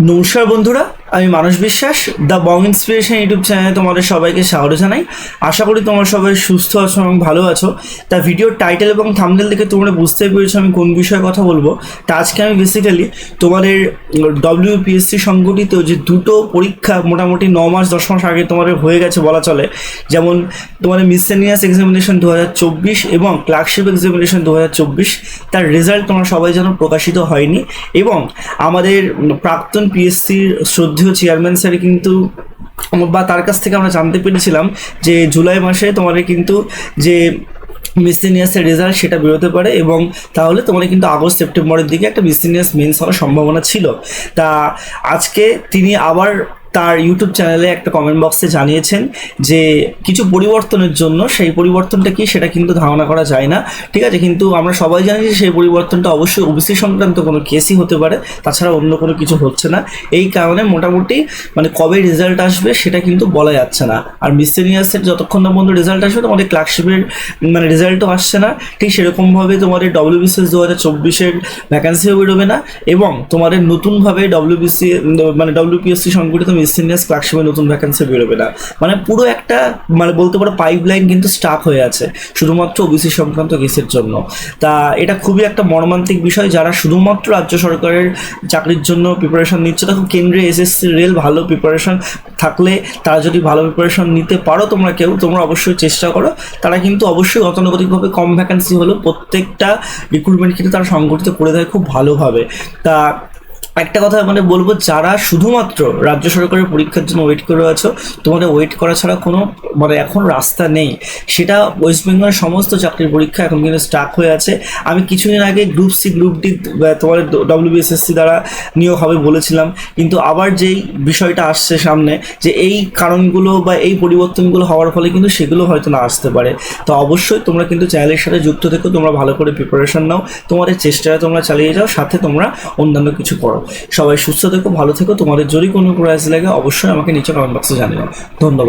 নমস্কার বন্ধুরা আমি মানস বিশ্বাস দ্য বং ইন্সপিরেশন ইউটিউব চ্যানেলে তোমাদের সবাইকে স্বাগত জানাই। আশা করি তোমরা সবাই সুস্থ আছো এবং ভালো আছো। তা ভিডিওর টাইটেল এবং থামনেল দেখে তোমরা বুঝতেই পেরেছ আমি কোন বিষয়ে কথা বলব। তা আজকে আমি বেসিক্যালি তোমাদের ডব্লিউপিএসসি সংগঠিত যে দুটো পরীক্ষা মোটামুটি ন মাস, দশ মাস আগে তোমাদের হয়ে গেছে বলা চলে। যেমন তোমাদের মিসেনিয়াস এক্সামিনেশন দু হাজার চব্বিশ এবং ক্লার্কশিপ এক্সামিনেশন দু হাজার চব্বিশ। তার রেজাল্ট তোমরা সবাই যেন প্রকাশিত হয়নি। এবং আমাদের প্রাক্তন পিএসসির শ্রদ্ধেয় চেয়ারম্যান স্যার কিন্তু বা তার কাছ থেকে আমরা জানতে পেরেছিলাম যে জুলাই মাসে তোমাদের কিন্তু যে মিসিনিয়াসের রেজাল্ট সেটা বেরোতে পারে এবং তাহলে তোমার কিন্তু আগস্ট, সেপ্টেম্বরের দিকে একটা মিসিনিয়াস মেন্স হওয়ার সম্ভাবনা ছিল। তা আজকে তিনি আবার তার ইউটিউব চ্যানেলে একটা কমেন্ট বক্সে জানিয়েছেন যে কিছু পরিবর্তনের জন্য সেই পরিবর্তনটা কি সেটা কিন্তু ধারণা করা যায় না। ঠিক আছে, কিন্তু আমরা সবাই জানি যে সেই পরিবর্তনটা অবশ্যই ওবিসি সংক্রান্ত কোনো কেসই হতে পারে, তাছাড়া অন্য কোনো কিছু হচ্ছে না। এই কারণে মোটামুটি মানে কবে রেজাল্ট আসবে সেটা কিন্তু বলা যাচ্ছে না। আর মিসেনিয়াসের যতক্ষণ না পর্যন্ত রেজাল্ট আসবে তোমাদের ক্লার্কশিপের মানে রেজাল্টও আসছে না। ঠিক সেরকমভাবে তোমাদের ডব্লিউবিসিএস দু হাজার চব্বিশের ভ্যাকান্সিও বেরোবে না এবং তোমাদের নতুনভাবে ডব্লিউবিসি মানে ডব্লিউপিএসসি সংগঠিত মিসেনিয়াস ক্লার্কশিপের নতুন ভ্যাকান্সি বেরোবে না। মানে পুরো একটা মানে বলতে পারো পাইপ লাইন কিন্তু স্টাক হয়ে আছে শুধুমাত্র ওবিসি সংক্রান্ত কেসের জন্য। তা এটা খুবই একটা মর্মান্তিক বিষয় যারা শুধুমাত্র রাজ্য সরকারের চাকরির জন্য প্রিপারেশন নিচ্ছে, দেখো কেন্দ্রে এসএসসি রেল ভালো প্রিপারেশন থাকলে তারা যদি ভালো প্রিপারেশন নিতে পারো তোমরা কেউ, তোমরা অবশ্যই চেষ্টা করো। তারা কিন্তু অবশ্যই গতানুগতিকভাবে কম ভ্যাকান্সি হলেও প্রত্যেকটা রিক্রুটমেন্ট কিন্তু তারা সংগঠিত করে দেয় খুব ভালোভাবে। তা একটা কথা মানে বলব, যারা শুধুমাত্র রাজ্য সরকারের পরীক্ষার জন্য ওয়েট করে আছো তোমাদের ওয়েট করা ছাড়া কোনো মানে এখন রাস্তা নেই। সেটা ওয়েস্ট বেঙ্গলের সমস্ত চাকরির পরীক্ষা এখন কিন্তু স্টাক হয়ে আছে। আমি কিছুদিন আগে গ্রুপ সি গ্রুপ ডি তোমাদের ডব্লিউবিএসএসসি দ্বারা নিয়োগ হবে বলেছিলাম। কিন্তু আবার যেই বিষয়টা আসছে সামনে, যে এই কারণগুলো বা এই পরিবর্তনগুলো হওয়ার ফলে কিন্তু সেগুলো হয়তো না আসতে পারে। তো অবশ্যই তোমরা কিন্তু চ্যানেলের সাথে যুক্ত থেকো, তোমরা ভালো করে প্রিপারেশন নাও। তোমাদের চেষ্টাটা তোমরা চালিয়ে যাও, সাথে তোমরা অন্যান্য কিছু করো। সবাই সুস্থ থেকো, ভালো থেকো। তোমাদের যদি কোনো প্রয়াস লাগে, অবশ্যই আমাকে নিচে কমেন্ট বক্সে জানিও। ধন্যবাদ।